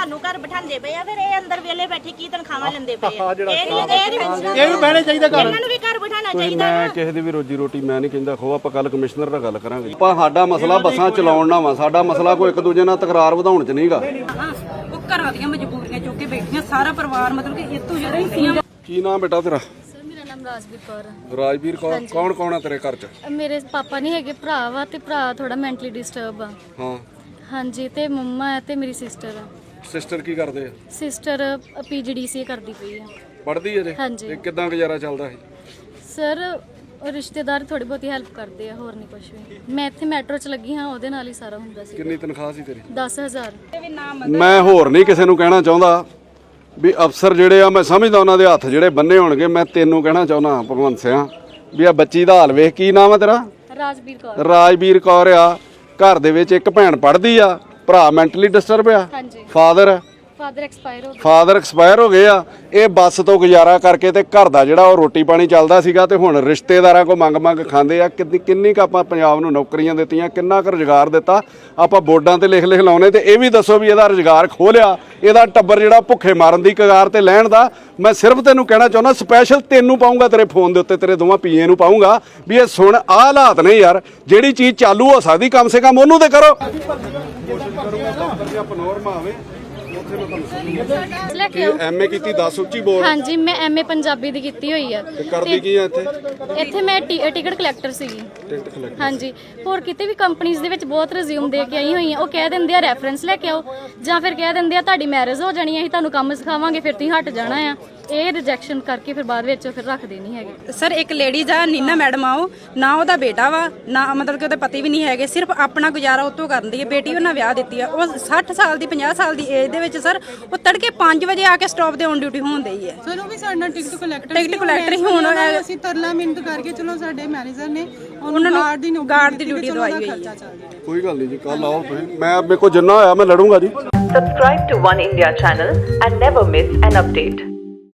ਸਾਨੂੰ ਘਰ ਬਿਠਾਉਂਦੇ ਪਏ ਆ ਫਿਰ ਇਹ ਅੰਦਰ ਵੇਲੇ ਬੈਠੇ ਕੀ ਤਨਖਾਹਾਂ ਲੈਂਦੇ ਪਏ ਆ? ਇਹ ਨਹੀਂ ਇਹ ਪੈਨਸ਼ਨ ਇਹ ਵੀ ਬਹਿਣੇ ਚਾਹੀਦਾ ਘਰ। ਇਹਨਾਂ ਨੂੰ ਵੀ ਘਰ ਬਿਠਾਉਣਾ ਚਾਹੀਦਾ ਮੈਂ ਕਿਸੇ ਦੀ ਵੀ ਰੋਜੀ ਰੋਟੀ ਮੈਂ ਨਹੀਂ ਕਹਿੰਦਾ ਖੋ ਆਪਾਂ ਕੱਲ ਕਮਿਸ਼ਨਰ ਨਾਲ ਗੱਲ ਕਰਾਂਗੇ। ਆਪਾਂ ਸਾਡਾ ਮਸਲਾ ਬੱਸਾਂ ਚਲਾਉਣ ਨਾਲ ਵਾ ਸਾਡਾ ਮਸਲਾ ਕੋਈ ਇੱਕ ਦੂਜੇ ਨਾਲ ਤਕਰਾਰ ਵਧਾਉਣ ਚ ਨਹੀਂਗਾ। ਹਾਂ ਉਹ ਘਰਾਂ ਦੀਆਂ ਮਜਬੂਰੀਆਂ ਚੁੱਕ ਕੇ ਬੈਠੀਆਂ ਸਾਰਾ ਪਰਿਵਾਰ ਮਤਲਬ ਕਿ ਇਤੋਂ ਜਿਹੜਾ ਹੀ ਸੀਆਂ। ਕੀ ਨਾਮ ਬੇਟਾ ਤੇਰਾ? ਸਰ ਮੇਰਾ ਨਾਮ ਰਾਜਵੀਰ ਕੌਰ ਆ। ਰਾਜਵੀਰ ਕੌਰ ਕੌਣ ਕੌਣ ਆ ਤੇਰੇ ਘਰ ਚ? ਮੇਰੇ ਪਾਪਾ ਨਹੀਂ ਹੈਗੇ ਭਰਾ ਵਾ ਤੇ ਭਰਾ ਥੋੜਾ ਮੈਂਟਲੀ ਡਿਸਟਰਬ ਆ। ਹਾਂ। ਹਾਂਜੀ ਤੇ ਮੰਮਾ ਹੈ ਤੇ ਮੇਰੀ ਸਿਸਟਰ ਆ। ਸਿਸਟਰ ਕੀ ਕਰਦੇ ਆ? ਸਿਸਟਰ ਪੀਜੀਡੀਸੀ ਕਰਦੀ ਪਈ ਆ। ਪੜ੍ਹਦੀ ਹੈ ਜੇ? ਹਾਂਜੀ। ਤੇ ਕਿਦਾਂ ਗੁਜ਼ਾਰਾ ਚੱਲਦਾ ਹੈ ਸਰ ਉਹ ਰਿਸ਼ਤੇਦਾਰ ਥੋੜੀ ਬਹੁਤੀ ਹੈਲਪ ਕਰਦੇ ਆ ਹੋਰ ਨਹੀਂ ਕੁਝ ਵੀ। ਮੈਂ ਇੱਥੇ ਮੈਟਰੋ 'ਚ ਲੱਗੀ ਹਾਂ ਉਹਦੇ ਨਾਲ ਹੀ ਸਾਰਾ ਹੁੰਦਾ ਸੀ। ਕਿੰਨੀ ਤਨਖਾਹ ਸੀ ਤੇਰੀ? 10000 ਮੈਂ ਹੋਰ ਨਹੀਂ ਕਿਸੇ ਨੂੰ ਕਹਿਣਾ ਚਾਹੁੰਦਾ ਵੀ ਅਫਸਰ ਜਿਹੜੇ ਆ ਮੈਂ ਸਮਝਦਾ ਉਹਨਾਂ ਦੇ ਹੱਥ ਜਿਹੜੇ ਬੰਨੇ ਹੋਣਗੇ ਮੈਂ ਤੈਨੂੰ ਕਹਿਣਾ ਚਾਹੁੰਦਾ ਭਗਵੰਤ ਸਿਆ ਵੀ ਆ ਬੱਚੀ ਦਾ ਹਾਲ ਵੇਖ ਕੀ ਨਾਮ ਆ ਤੇਰਾ? ਰਾਜਵੀਰ ਕੌਰ। ਰਾਜਵੀਰ ਕੌਰ ਆ। ਘਰ ਦੇ ਵਿੱਚ ਇੱਕ ਭੈਣ ਪੜ੍ਹਦੀ ਆ ਭਰਾ ਮੈਂਟਲੀ ਡਿਸਟਰਬ ਆ। ਹਾਂਜੀ। ਫਾਦਰ ਫਾਦਰ ਐਕਸਪਾਇਰ ਹੋ ਗਏ? ਫਾਦਰ ਐਕਸਪਾਇਰ ਹੋ ਗਏ ਆ। ਇਹ ਬੱਸ ਤੋਂ ਗੁਜ਼ਾਰਾ ਕਰਕੇ ਤੇ ਘਰ ਦਾ ਜਿਹੜਾ ਉਹ ਰੋਟੀ ਪਾਣੀ ਚੱਲਦਾ ਸੀਗਾ ਤੇ ਹੁਣ ਰਿਸ਼ਤੇਦਾਰਾਂ ਕੋ ਮੰਗ ਮੰਗ ਖਾਂਦੇ ਆ ਕਿੰਨੀ ਕਿੰਨੀ ਕੁ ਆਪਾਂ ਪੰਜਾਬ ਨੂੰ ਨੌਕਰੀਆਂ ਦਿੱਤੀਆਂ ਕਿੰਨਾ ਕੁ ਰੁਜ਼ਗਾਰ ਦਿੱਤਾ ਆਪਾਂ ਬੋਰਡਾਂ ਤੇ ਲਿਖ ਲਿਖ ਲਾਉਨੇ ਤੇ ਇਹ ਵੀ ਦੱਸੋ ਵੀ ਇਹਦਾ ਰੁਜ਼ਗਾਰ ਖੋਲਿਆ ਇਹਦਾ ਟੱਬਰ ਜਿਹੜਾ ਭੁੱਖੇ ਮਾਰਨ ਦੀ ਕਗਾਰ ਤੇ ਲੈਣ ਦਾ ਮੈਂ ਸਿਰਫ ਤੈਨੂੰ ਕਹਿਣਾ ਚਾਹੁੰਦਾ ਸਪੈਸ਼ਲ ਤੈਨੂੰ ਪਾਉਂਗਾ ਤੇਰੇ ਫੋਨ ਦੇ ਉੱਤੇ ਤੇਰੇ ਦੋਵਾਂ ਪੀਏ ਨੂੰ ਪਾਉਂਗਾ ਵੀ ਇਹ ਸੁਣ ਆਹ ਹਾਲਾਤ ਨੇ ਯਾਰ ਜਿਹੜੀ ਚੀਜ਼ ਚਾਲੂ ਹੋ ਸਕਦੀ ਕਮ ਸੇ ਕਮ ਉਹਨੂੰ ਤੇ ਕਰੋ। ਲੈ ਕੇ ਆਓ। ਐਮਏ ਕੀਤੀ 10 ਉੱਚੀ ਬੋਲ ਹਾਂਜੀ ਮੈਂ ਐਮਏ ਪੰਜਾਬੀ ਦੀ ਕੀਤੀ ਹੋਈ ਆ। ਕਰਦੀ ਕੀ ਆ ਇੱਥੇ? ਇੱਥੇ ਮੈਂ ਟੀ- ਟਿਕਟ ਕਲੈਕਟਰ ਸੀਗੀ। ਹਾਂਜੀ। ਹੋਰ ਕਿਤੇ ਵੀ ਕੰਪਨੀਆਂ ਦੇ ਵਿੱਚ ਬਹੁਤ ਰਿਜ਼ਿਊਮ ਦੇ ਕੇ ਆਈ ਹੋਈ ਆ ਉਹ ਕਹਿ ਦਿੰਦੇ ਆ ਰੈਫਰੈਂਸ ਲੈ ਕੇ ਆਓ। ਜਾਂ ਫਿਰ ਕਹਿ ਦਿੰਦੇ ਆ ਤੁਹਾਡੀ ਮੈਰਿਜ ਹੋ ਜਾਣੀ ਹੈ ਅਸੀਂ ਤੁਹਾਨੂੰ ਕੰਮ ਸਿਖਾਵਾਂਗੇ ਫਿਰ ਤੁਸੀਂ ਹਟ ਜਾਣਾ ਆ। ਇਹ ਰਿਜੈਕਸ਼ਨ ਕਰਕੇ ਫਿਰ ਬਾਅਦ ਵਿੱਚ ਫਿਰ ਰੱਖਦੇ ਨਹੀਂ ਹੈਗੇ। ਸਰ ਇੱਕ ਲੇਡੀਜ਼ ਆ ਨੀਨਾ ਮੈਡਮ ਆ ਉਹ ਨਾ ਉਹਦਾ ਬੇਟਾ ਵਾ ਨਾ ਮਤਲਬ ਕਿ ਉਹਦੇ ਪਤੀ ਵੀ ਨਹੀਂ ਹੈਗੇ ਸਿਰਫ ਆਪਣਾ ਗੁਜ਼ਾਰਾ ਉਤੋਂ ਕਰਦੀ ਹੈ। ਬੇਟੀ ਉਹਨਾਂ ਵਿਆਹ ਦਿੱਤੀ ਆ। ਉਹ 60 ਸਾਲ ਦੀ 50 ਸਾਲ ਦੀ ਏਜ ਦੇ ਵਿੱਚ ਸਰ। ਉਹ ਤੜਕੇ 5 ਵਜੇ ਆ ਕੇ ਸਟਾਪ ਤੇ ਔਨ ਡਿਊਟੀ ਹੋਣ ਡਈ ਹੈ। ਚਲੋ ਵੀ ਸਾਡਾ ਟਿਕਟ ਕਲੈਕਟਰ ਟਿਕਟ collector ਹੀ ਹੁਣ ਅਸੀਂ ਤਰਲਾ ਮਿੰਟ ਕਰਕੇ ਚਲੋ ਸਾਡੇ ਮੈਨੇਜਰ ਨੇ ਉਹਨਾਂ ਨੂੰ guard ਦੀ ਨੌਕਰੀ guard ਦੀ duty ਦਵਾਈ ਹੋਈ ਹੈ। ਜਾਏਗਾ ਕੋਈ ਗੱਲ ਨਹੀਂ ਜੀ ਕੱਲ ਆਓ ਤੁਸੀਂ। ਮੈਂ ਮੇਰੇ ਕੋਲ ਜਿੰਨਾ ਹੋਇਆ ਮੈਂ ਲੜੂੰਗਾ ਜੀ। Subscribe to One India channel and never miss an update.